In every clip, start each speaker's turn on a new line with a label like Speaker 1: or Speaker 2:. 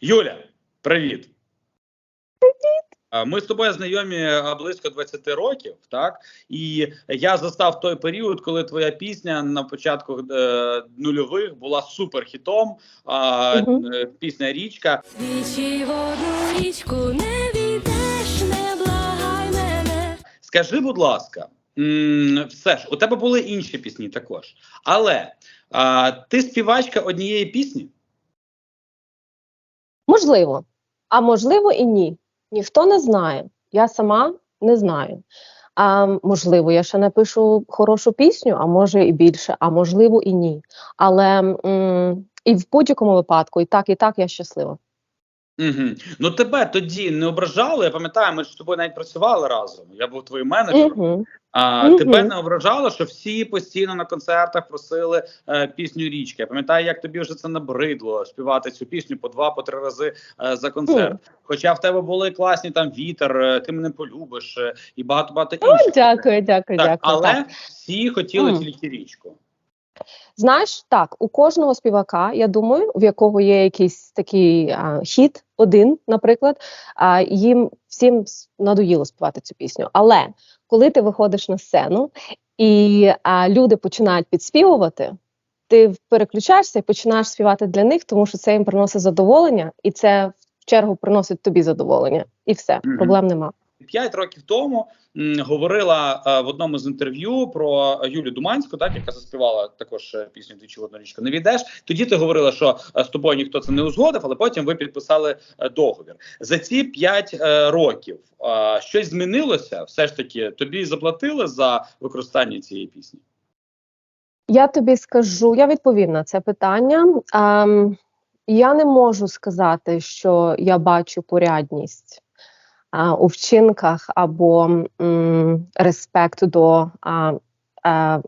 Speaker 1: Юля, привіт. Привіт. Ми з тобою знайомі близько 20 років, так? І я застав той період, коли твоя пісня на початку е, нульових була суперхітом. А, е, Пісня Річка.
Speaker 2: Двічі в одну річку не війдеш, не благай мене.
Speaker 1: Скажи, будь ласка, м, все ж у тебе були інші пісні також. Але а, ти співачка однієї пісні?
Speaker 3: Можливо, а можливо і ні. Ніхто не знає. Я сама не знаю. А можливо, я ще напишу хорошу пісню, а може і більше, а можливо, і ні. Але м, і в будь-якому випадку, і так, і так я щаслива.
Speaker 1: Угу. Ну тебе тоді не ображали. Я пам'ятаю, ми ж з тобою навіть працювали разом. Я був твоїм менеджером.
Speaker 3: Угу.
Speaker 1: А
Speaker 3: Мгм.
Speaker 1: тебе не ображало, що всі постійно на концертах просили е, пісню річки. Я пам'ятаю, як тобі вже це набридло співати цю пісню по два, по три рази е, за концерт. Хоча в тебе були класні там вітер, е, ти мене полюбиш е, і багато багато
Speaker 3: О, дякую, дякую,
Speaker 1: Так,
Speaker 3: дякую.
Speaker 1: але
Speaker 3: Так.
Speaker 1: всі хотіли
Speaker 3: Мгм.
Speaker 1: тільки річку.
Speaker 3: Знаєш, так, у кожного співака, я думаю, в якого є якийсь такий а, хіт, один, наприклад, а, їм всім надоїло співати цю пісню. Але коли ти виходиш на сцену і а, люди починають підспівувати, ти переключаєшся і починаєш співати для них, тому що це їм приносить задоволення, і це в чергу приносить тобі задоволення. І все, проблем нема.
Speaker 1: П'ять років тому говорила е, в одному з інтерв'ю про Юлю Думанську, так яка заспівала також е, пісню Двічі в одну річку не війдеш. Тоді ти говорила, що е, з тобою ніхто це не узгодив, але потім ви підписали договір. За ці п'ять е, років щось змінилося. Все ж таки, тобі заплатили за використання цієї пісні.
Speaker 3: Я тобі скажу, я відповім на це питання. Ем, я не можу сказати, що я бачу порядність у вчинках або респект до е,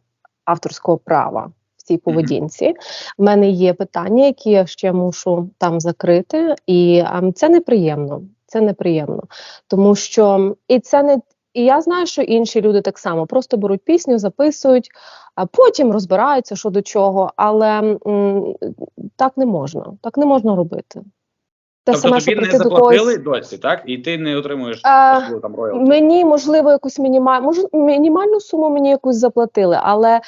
Speaker 3: авторського права в цій поведінці. В мене є питання, які я ще мушу там закрити, і це неприємно. Це неприємно, тому що і це не і я знаю, що інші люди так само просто беруть пісню, записують, а потім розбираються, що до чого, але м, так не можна. Так не можна робити. Те
Speaker 1: тобто
Speaker 3: саме, що
Speaker 1: тобі не
Speaker 3: прийти до
Speaker 1: заплатили
Speaker 3: когось.
Speaker 1: досі, так і ти не отримуєш
Speaker 3: А,
Speaker 1: там роялті.
Speaker 3: Мені можливо якусь мінімаль... Мож... мінімальну суму мені якусь заплатили, але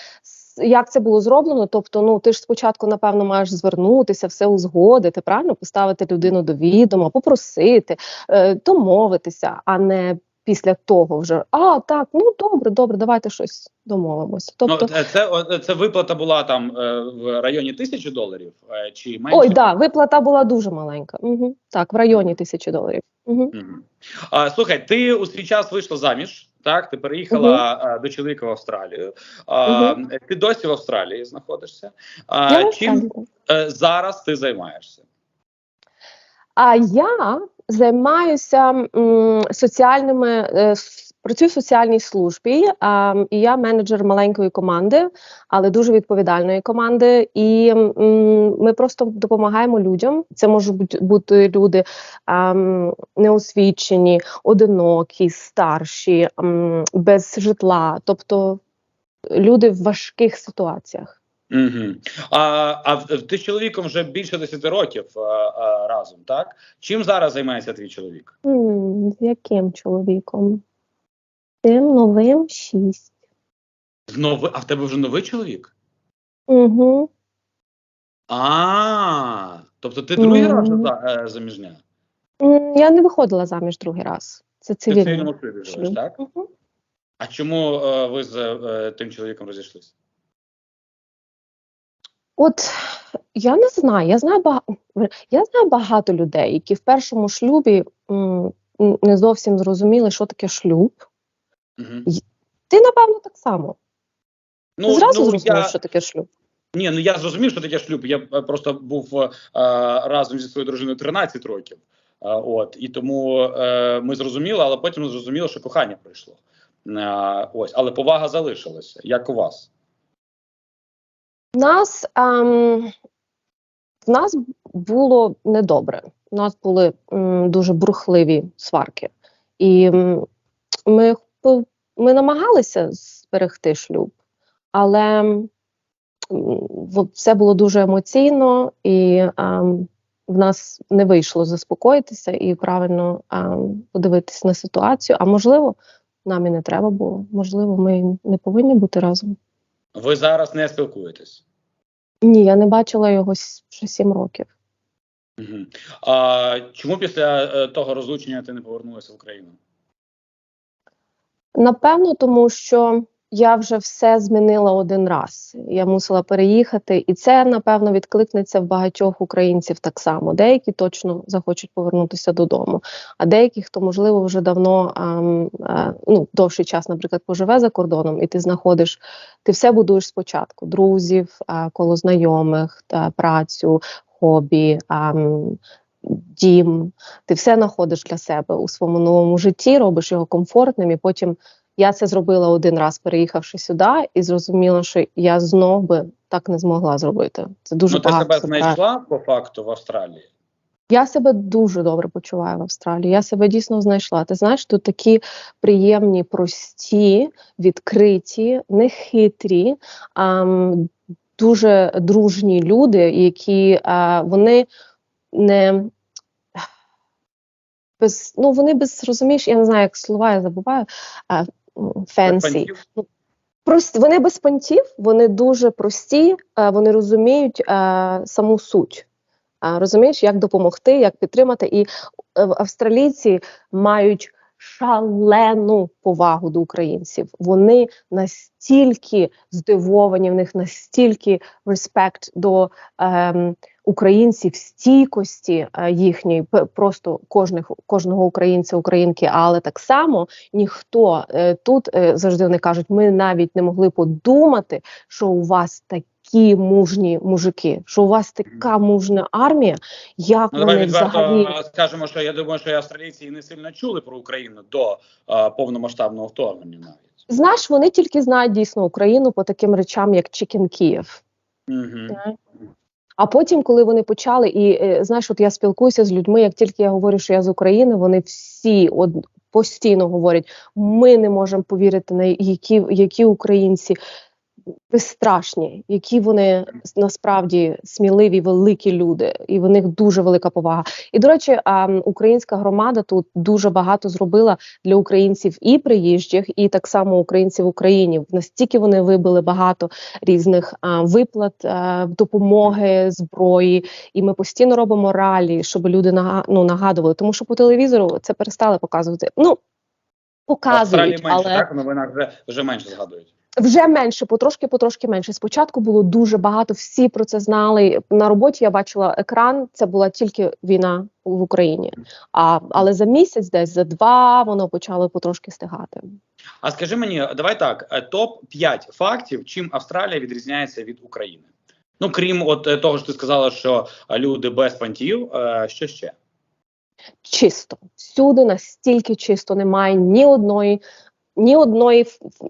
Speaker 3: як це було зроблено? Тобто, ну ти ж спочатку, напевно, маєш звернутися, все узгодити, правильно поставити людину до відома, попросити, е, домовитися, а не після того вже а так, ну добре, добре, давайте щось домовимося. Тобто,
Speaker 1: Ну, це, це виплата була там е, в районі тисячі доларів е, чи менше?
Speaker 3: ой, да, виплата була дуже маленька. Угу. Так, в районі тисячі доларів. Угу.
Speaker 1: Мгм. А, слухай, ти у свій час вийшла заміж, так? Ти переїхала а, до чоловіка в Австралію. А, Ти досі в Австралії знаходишся. А, чим зараз ти займаєшся?
Speaker 3: А я займаюся соціальними е, працюю в соціальній службі, і я менеджер маленької команди, але дуже відповідальної команди. І ми просто допомагаємо людям. Це можуть бути, люди а, неосвічені, одинокі, старші, без житла, тобто люди в важких ситуаціях.
Speaker 1: Угу. А, а ти з чоловіком вже більше 10 років а, а, разом, так? Чим зараз займається твій чоловік?
Speaker 3: М, З яким чоловіком? Тим новим шість.
Speaker 1: Новий, а в тебе вже новий чоловік?
Speaker 3: Угу.
Speaker 1: А, тобто ти другий
Speaker 3: Мгм.
Speaker 1: раз за, е, заміжня?
Speaker 3: Я не виходила заміж другий раз. Це
Speaker 1: Ти в цивільному шлюбі живеш, так?
Speaker 3: Мгм.
Speaker 1: А чому е, ви з е, тим чоловіком розійшлися?
Speaker 3: От я не знаю. Я знаю багато я знаю багато людей, які в першому шлюбі м, не зовсім зрозуміли, що таке шлюб.
Speaker 1: Угу.
Speaker 3: Ти, напевно, так само.
Speaker 1: Ну,
Speaker 3: Ти зразу
Speaker 1: ну,
Speaker 3: зрозумів,
Speaker 1: я,
Speaker 3: що таке шлюб.
Speaker 1: Ні, ну я зрозумів, що таке шлюб. Я е, просто був е, разом зі своєю дружиною 13 років. Е, от і тому е, ми зрозуміли, але потім зрозуміло, що кохання прийшло. Е, ось, але повага залишилася. Як у вас?
Speaker 3: Нас, ем, в нас було недобре. У нас були м, дуже бурхливі сварки. І м, ми, ми намагалися зберегти шлюб, але м, все було дуже емоційно, і ем, в нас не вийшло заспокоїтися і правильно ем, подивитися на ситуацію. А можливо, нам і не треба було. Можливо, ми не повинні бути разом.
Speaker 1: Ви зараз не спілкуєтесь.
Speaker 3: Ні, я не бачила його вже сім років.
Speaker 1: Угу. А чому після е, того розлучення ти не повернулася в Україну?
Speaker 3: Напевно, тому що я вже все змінила один раз. Я мусила переїхати, і це напевно відкликнеться в багатьох українців так само. Деякі точно захочуть повернутися додому, а деякі, хто можливо вже давно ам, е, ну довший час, наприклад, поживе за кордоном, і ти знаходиш, ти все будуєш спочатку: друзів, е, коло знайомих, та працю, хобі. ам, Дім, ти все знаходиш для себе у своєму новому житті, робиш його комфортним, і потім я це зробила один раз, переїхавши сюди, і зрозуміла, що я знов би так не змогла зробити. Це дуже
Speaker 1: ну, ти себе знайшла по факту в Австралії.
Speaker 3: Я себе дуже добре почуваю в Австралії. Я себе дійсно знайшла. Ти знаєш, тут такі приємні, прості, відкриті, нехитрі, ам, дуже дружні люди, які а, вони не без, ну вони без розумієш, я не знаю, як слова я забуваю. А, фенсі.
Speaker 1: Панків?
Speaker 3: Прості, вони без понтів, вони дуже прості, е, вони розуміють е, саму суть. Е, розумієш, як допомогти, як підтримати. І австралійці мають шалену повагу до українців. Вони настільки здивовані, в них настільки респект до ем, українців, стійкості е, їхньої, просто кожних, кожного українця, українки, але так само ніхто е, тут е, завжди вони кажуть, ми навіть не могли подумати, що у вас такі мужні мужики, що у вас така мужна армія, як
Speaker 1: Ну,
Speaker 3: вони взагалі.
Speaker 1: скажемо, що я думаю, що і австралійці і не сильно чули про Україну до е, повномасштабного вторгнення навіть.
Speaker 3: Знаєш, вони тільки знають дійсно Україну по таким речам, як Чікен Київ.
Speaker 1: Угу.
Speaker 3: А потім, коли вони почали, і е, знаєш, от я спілкуюся з людьми, як тільки я говорю, що я з України, вони всі от постійно говорять: ми не можемо повірити, на які, які українці безстрашні, які вони насправді сміливі, великі люди, і в них дуже велика повага. І до речі, українська громада тут дуже багато зробила для українців і приїжджих, і так само українців в Україні. Настільки вони вибили багато різних виплат, допомоги, зброї. І ми постійно робимо ралі, щоб люди ну, нагадували, тому що по телевізору це перестали показувати. Ну показують,
Speaker 1: менше,
Speaker 3: але
Speaker 1: так? В новинах вже, вже менше згадують.
Speaker 3: Вже менше, потрошки, потрошки менше. Спочатку було дуже багато, всі про це знали. На роботі я бачила екран. Це була тільки війна в Україні. А але за місяць, десь за два, воно почало потрошки стигати.
Speaker 1: А скажи мені, давай так: е, топ 5 фактів, чим Австралія відрізняється від України. Ну крім от е, того, що ти сказала, що люди без пантів, е, що ще?
Speaker 3: Чисто всюди настільки чисто немає ні одної. Ні одної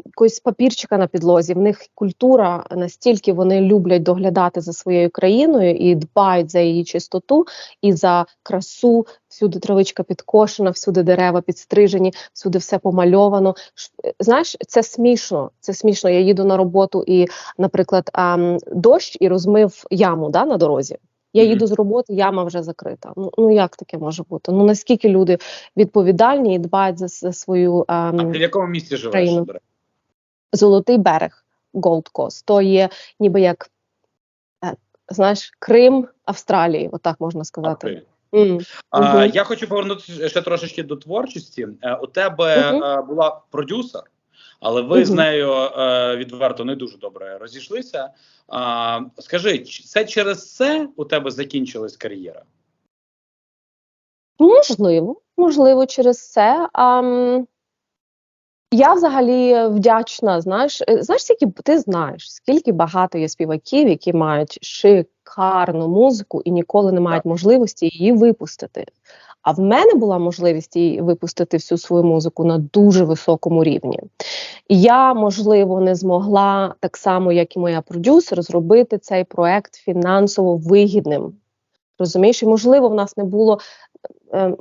Speaker 3: якоїсь папірчика на підлозі. В них культура настільки вони люблять доглядати за своєю країною і дбають за її чистоту і за красу. Всюди травичка підкошена, всюди дерева підстрижені, всюди все помальовано. Знаєш, це смішно. Це смішно. Я їду на роботу і, наприклад, дощ і розмив яму да, на дорозі. Я їду з роботи, яма вже закрита. Ну, ну як таке може бути? Ну наскільки люди відповідальні і дбають за, за свою
Speaker 1: А
Speaker 3: ам,
Speaker 1: ти в якому місті живеш?
Speaker 3: Золотий берег Gold Coast. То є ніби як е, знаєш, Крим Австралії, отак можна сказати.
Speaker 1: Окей.
Speaker 3: М,
Speaker 1: А,
Speaker 3: Мгм.
Speaker 1: Я хочу повернутися ще трошечки до творчості. Е, У тебе
Speaker 3: Мгм.
Speaker 1: е, була продюсер, але ви з нею е, відверто не дуже добре розійшлися. Скажи, це через це у тебе закінчилась кар'єра?
Speaker 3: Можливо, можливо, через це. Ам, я взагалі вдячна. Знаєш, е, знаєш, скільки ти знаєш, скільки багато є співаків, які мають шикарну музику і ніколи не мають можливості її випустити. А в мене була можливість її випустити всю свою музику на дуже високому рівні. І я, можливо, не змогла так само, як і моя продюсер, зробити цей проект фінансово вигідним. Розумієш, і можливо, в нас не було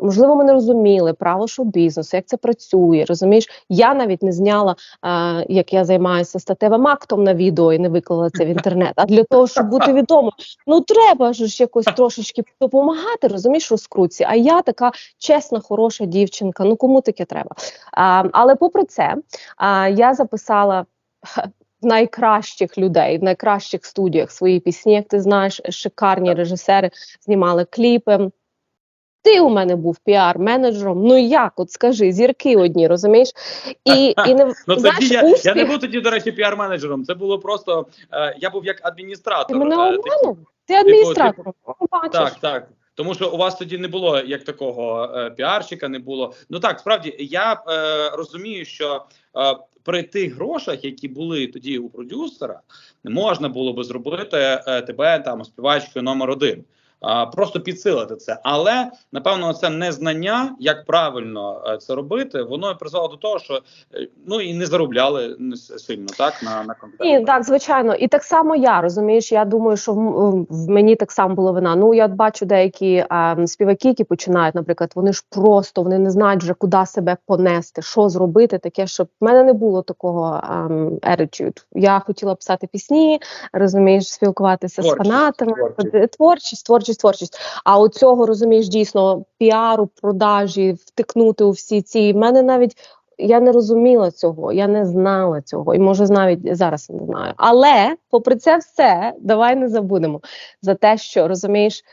Speaker 3: можливо, ми не розуміли право шоу-бізнесу, як це працює. Розумієш, я навіть не зняла, е, як я займаюся статевим актом на відео і не виклала це в інтернет. А для того, щоб бути відомо, ну треба ж якось трошечки допомагати, розумієш, розкрутці. А я така чесна, хороша дівчинка. Ну кому таке треба? А, але попри це, а, я записала. Найкращих людей в найкращих студіях свої пісні, як ти знаєш, шикарні режисери знімали кліпи. Ти у мене був піар-менеджером. Ну як, от скажи, зірки одні, розумієш? І, і не
Speaker 1: Ну тоді я, я не був тоді, до речі, піар-менеджером. Це було просто е, я був як адміністратор.
Speaker 3: Ти мене
Speaker 1: е, типу,
Speaker 3: обманув? Ти адміністратор. О, бачиш.
Speaker 1: Так, так. Тому що у вас тоді не було як такого е, піарщика, не було. Ну так, справді я е, розумію, що е, при тих грошах, які були тоді у продюсера, можна було би зробити е, тебе там співачкою номер один. Просто підсилити це, але напевно, це незнання, як правильно е, це робити, воно призвело до того, що е, ну і не заробляли сильно так на на контент.
Speaker 3: Ні, так, звичайно. І так само я розумієш. Я думаю, що в, мені так само було вина. Ну я бачу деякі ем, співаки, які починають, наприклад, вони ж просто вони не знають вже куди себе понести, що зробити, таке, щоб в мене не було такого attitude. Я хотіла писати пісні, розумієш, спілкуватися
Speaker 1: Творчість,
Speaker 3: з фанатами,
Speaker 1: творчість.
Speaker 3: Е, творчість, творчість, творчість. А у цього розумієш дійсно піару, продажі, втикнути у всі ці. Мене навіть я не розуміла цього, я не знала цього, і може навіть зараз не знаю. Але попри це все, давай не забудемо за те, що розумієш,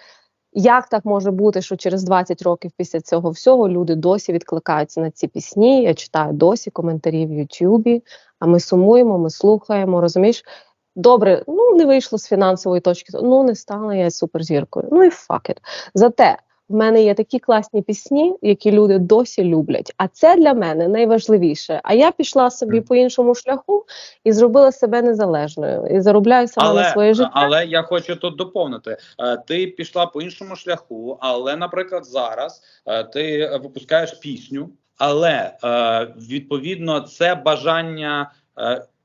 Speaker 3: як так може бути, що через 20 років після цього всього люди досі відкликаються на ці пісні. Я читаю досі коментарі в Ютубі, а ми сумуємо, ми слухаємо, розумієш. Добре, ну не вийшло з фінансової точки, ну не стала я суперзіркою. Ну і fuck it. Зате в мене є такі класні пісні, які люди досі люблять. А це для мене найважливіше. А я пішла собі по іншому шляху і зробила себе незалежною і заробляю сама на своє життя.
Speaker 1: Але я хочу тут доповнити. Е, Ти пішла по іншому шляху, але, наприклад, зараз е, ти випускаєш пісню, але е, відповідно це бажання.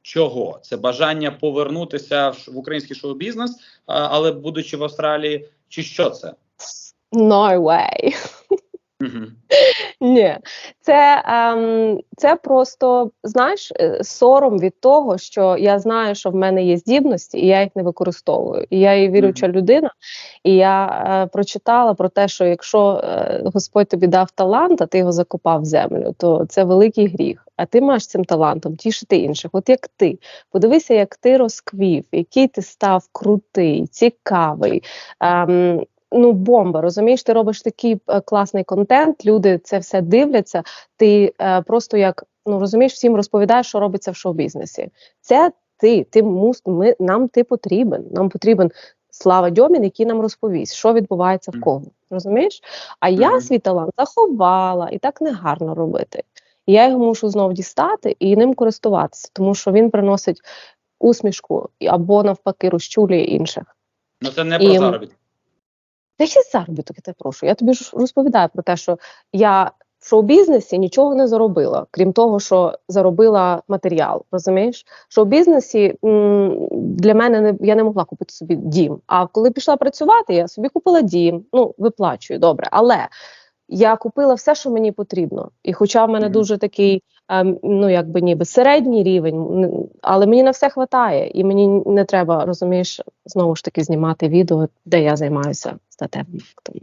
Speaker 1: Чого це бажання повернутися в український шоу-бізнес, але будучи в Австралії, чи що це?
Speaker 3: No way.
Speaker 1: Угу.
Speaker 3: Ні, це, ем, це просто знаєш е, сором від того, що я знаю, що в мене є здібності, і я їх не використовую. І я є віруча людина, і я е, прочитала про те, що якщо е, Господь тобі дав талант, а ти його закопав в землю, то це великий гріх. А ти маєш цим талантом тішити інших. От як ти, подивися, як ти розквів, який ти став крутий, цікавий. Ем, ну, бомба, розумієш, ти робиш такий е, класний контент, люди це все дивляться. Ти е, просто як ну розумієш, всім розповідаєш, що робиться в шоу-бізнесі. Це ти, ти мус, ми, нам ти потрібен. Нам потрібен Слава Дьомін, який нам розповість, що відбувається в кого. Розумієш? А я свій талант заховала, і так не гарно робити. Я його мушу знов дістати і ним користуватися, тому що він приносить усмішку або навпаки розчулює інших.
Speaker 1: Ну це не про
Speaker 3: І-
Speaker 1: заробіток.
Speaker 3: Та ще заробіток, я тебе прошу. Я тобі ж розповідаю про те, що я в шоу-бізнесі нічого не заробила, крім того, що заробила матеріал. Розумієш? В шоу-бізнесі м, для мене не я не могла купити собі дім. А коли пішла працювати, я собі купила дім. Ну, виплачую добре. Але я купила все, що мені потрібно. І хоча в мене
Speaker 1: Мгм.
Speaker 3: дуже такий, ну якби ніби середній рівень, але мені на все хватає, і мені не треба, розумієш, знову ж таки знімати відео, де я займаюся статевим актом.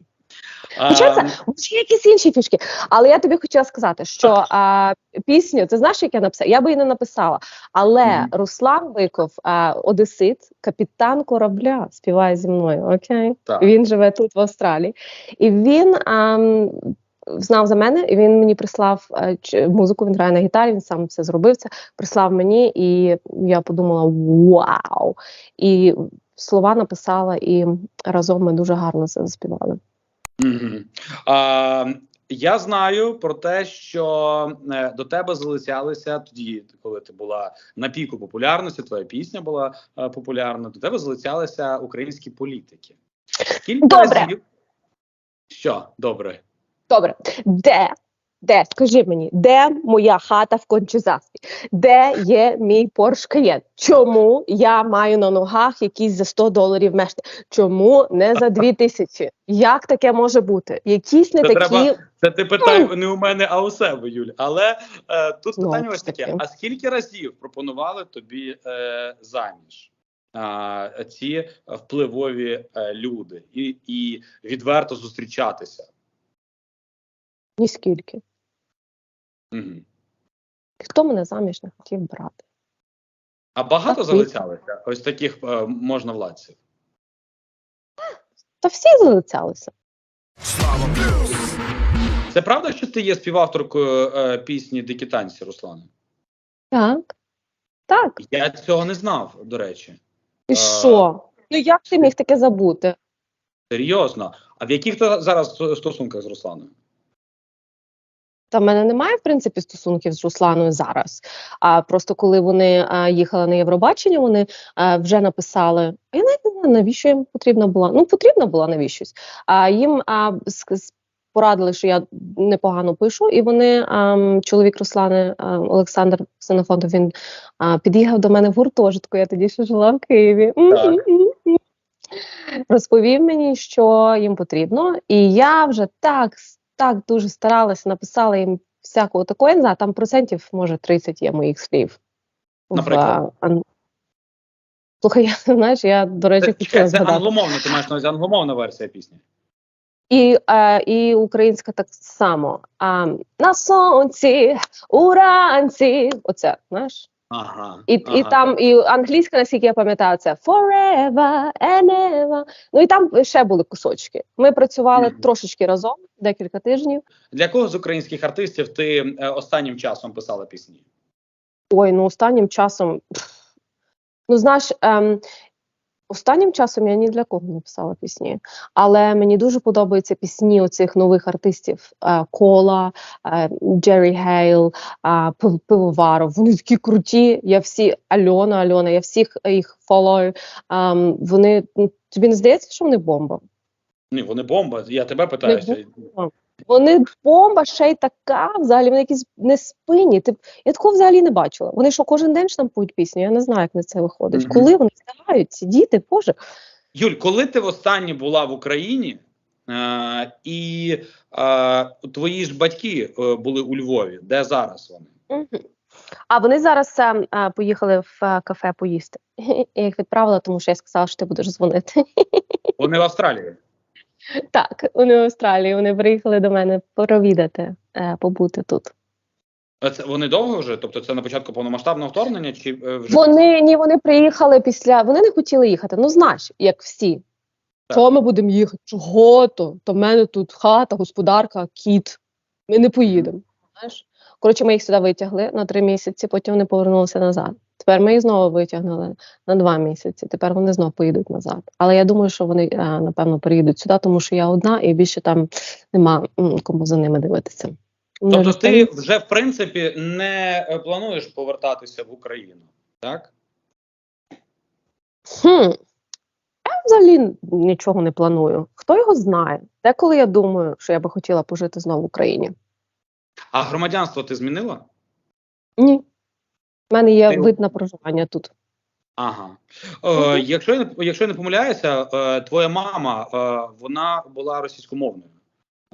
Speaker 3: Хоча це може якісь інші фішки. Але я тобі хотіла сказати, що а, пісню, ти знаєш, як я написала? Я би її не написала. Але
Speaker 1: Мгм.
Speaker 3: Руслан Виков, а, Одесит, капітан корабля, співає зі мною. Окей,
Speaker 1: Так.
Speaker 3: він живе тут в Австралії, і він. ам, Знав за мене, і він мені прислав е, музику. Він грає на гітарі, він сам це зробив це. Прислав мені, і я подумала: вау! І слова написала, і разом ми дуже гарно це заспівали.
Speaker 1: Я знаю про те, що е, до тебе залицялися тоді, коли ти була на піку популярності, твоя пісня була е, популярна. До тебе залицялися українські політики. Кілька
Speaker 3: Добре.
Speaker 1: разів. Що добре?
Speaker 3: Добре, де Де? Скажи мені, де моя хата в Кончезаспі? Де є мій Porsche Cayenne? Чому я маю на ногах якісь за 100 доларів мешти? Чому не за 2 тисячі? Як таке може бути? Якісь не
Speaker 1: Це
Speaker 3: такі.
Speaker 1: треба- Це ти питай не у мене, а у себе, Юль. Але е, тут
Speaker 3: Ну,
Speaker 1: питання ось таке: а скільки разів пропонували тобі е, заміж? Ці впливові е, люди і, і відверто зустрічатися.
Speaker 3: Ніскільки.
Speaker 1: Угу.
Speaker 3: Хто мене заміж не хотів брати?
Speaker 1: А багато
Speaker 3: Так,
Speaker 1: залицялися ось таких е, можновладців?
Speaker 3: Та всі залицялися.
Speaker 1: Це правда, що ти є співавторкою е, пісні Дикі танці, Руслане?
Speaker 3: Так. Так.
Speaker 1: Я цього не знав, до речі.
Speaker 3: І
Speaker 1: А.
Speaker 3: що? Ну як ти міг таке забути?
Speaker 1: Серйозно. А в яких ти зараз стосунках з Русланою?
Speaker 3: Та в мене немає в принципі стосунків з Русланою зараз. А просто коли вони а, їхали на Євробачення, вони а, вже написали. Я не знаю, навіщо їм потрібна була. Ну потрібна була навіщось. А їм а, с- порадили, що я непогано пишу, і вони а, чоловік Руслани а, Олександр Ксенофонтов, він а, під'їхав до мене в гуртожитку. Я тоді ще жила в Києві. М-м-м-м. Розповів мені, що їм потрібно, і я вже так так дуже старалася, написала їм всякого такого. Я не знаю, там процентів, може, 30 є моїх слів. В, а, Слухай, я знаєш, я, до речі, хотіла
Speaker 1: це англомовна, ти маєш на увазі англомовна версія пісні.
Speaker 3: І, е, і українська так само. А, на сонці, уранці. Оце, знаєш?
Speaker 1: Ага.
Speaker 3: І,
Speaker 1: ага.
Speaker 3: і там, і англійська, наскільки я пам'ятаю, це forever and ever. Ну і там ще були кусочки. Ми працювали
Speaker 1: Мгм.
Speaker 3: трошечки разом, декілька тижнів.
Speaker 1: Для кого з українських артистів ти е, останнім часом писала пісні?
Speaker 3: Ой, ну останнім часом. Ну, знаєш, ем, останнім часом я ні для кого не писала пісні, але мені дуже подобаються пісні оцих нових артистів: е, Кола, е, Джері Гейл, е, Пивоваров. Вони такі круті. Я всі Альона, Альона, я всіх їх фолою. Ем, вони ну, тобі не здається, що вони бомба?
Speaker 1: Ні, вони бомба. Я тебе питаю.
Speaker 3: Вони бомба ще й така, взагалі, вони якісь не спинні. Ти, я такого взагалі не бачила. Вони що кожен день штампують пісню? Я не знаю, як на це виходить.
Speaker 1: Мгм.
Speaker 3: Коли вони встигають, ці діти, боже.
Speaker 1: Юль, коли ти востаннє була в Україні, е, і е, твої ж батьки е, були у Львові, де зараз вони?
Speaker 3: Мгм. А вони зараз е, поїхали в е, кафе поїсти. Я їх відправила, тому що я сказала, що ти будеш дзвонити.
Speaker 1: Вони в Австралії.
Speaker 3: Так, вони в Австралії. Вони приїхали до мене провідати, е, побути тут.
Speaker 1: А Це вони довго вже? Тобто це на початку повномасштабного вторгнення? Чи е, вже
Speaker 3: Вони ні, вони приїхали після. Вони не хотіли їхати. Ну знаєш, як всі.
Speaker 1: Так.
Speaker 3: Чого ми будемо їхати? Чого то? То в мене тут хата, господарка, кіт. Ми не поїдемо. Знаєш? Коротше, ми їх сюди витягли на три місяці, потім вони повернулися назад. Тепер ми їх знову витягнули на два місяці. Тепер вони знову поїдуть назад. Але я думаю, що вони е, напевно приїдуть сюди, тому що я одна і більше там нема кому за ними дивитися.
Speaker 1: Тобто
Speaker 3: вже
Speaker 1: ти вже в принципі не е, плануєш повертатися в Україну, так?
Speaker 3: Хм. Я взагалі нічого не планую. Хто його знає? Деколи я думаю, що я би хотіла пожити знову в Україні.
Speaker 1: А громадянство ти змінила?
Speaker 3: Ні. У мене є
Speaker 1: Ти-
Speaker 3: вид на проживання тут.
Speaker 1: Ага. Е, якщо, я не, якщо я не помиляюся, е, твоя мама е, вона була російськомовною.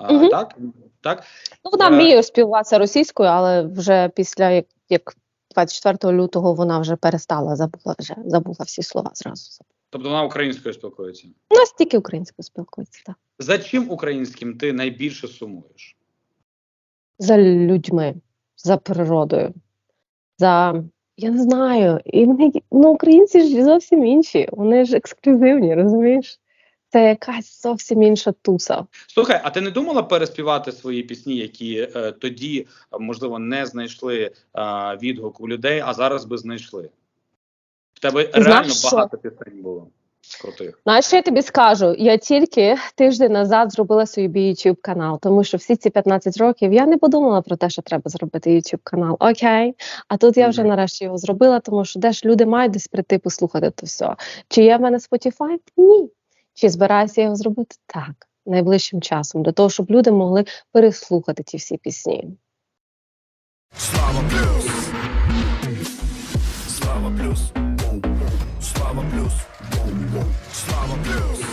Speaker 1: Е,
Speaker 3: Мгм.
Speaker 1: Так? Так?
Speaker 3: Ну, вона
Speaker 1: Е.
Speaker 3: вміє співатися російською, але вже після як, як 24 лютого вона вже перестала, забула вже, забула всі слова зразу.
Speaker 1: Тобто вона українською спілкується.
Speaker 3: У нас тільки українською спілкується, так.
Speaker 1: За чим українським ти найбільше сумуєш?
Speaker 3: За людьми, за природою, за. Я не знаю. І вони, ну, українці ж зовсім інші. Вони ж ексклюзивні, розумієш? Це якась зовсім інша туса.
Speaker 1: Слухай, а ти не думала переспівати свої пісні, які е, тоді, можливо, не знайшли е, відгук у людей, а зараз би знайшли? В тебе
Speaker 3: Знаєш
Speaker 1: реально
Speaker 3: що?
Speaker 1: багато пісень було крутих.
Speaker 3: Знаєш, що я тобі скажу? Я тільки тиждень назад зробила собі YouTube канал, тому що всі ці 15 років я не подумала про те, що треба зробити YouTube канал. Окей, а тут я вже нарешті його зробила, тому що де ж люди мають десь прийти послухати то все. Чи є в мене Spotify? Ні. Чи збираюся я його зробити? Так. найближчим часом, для того, щоб люди могли переслухати ті всі пісні.
Speaker 4: Слава плюс. Слава плюс.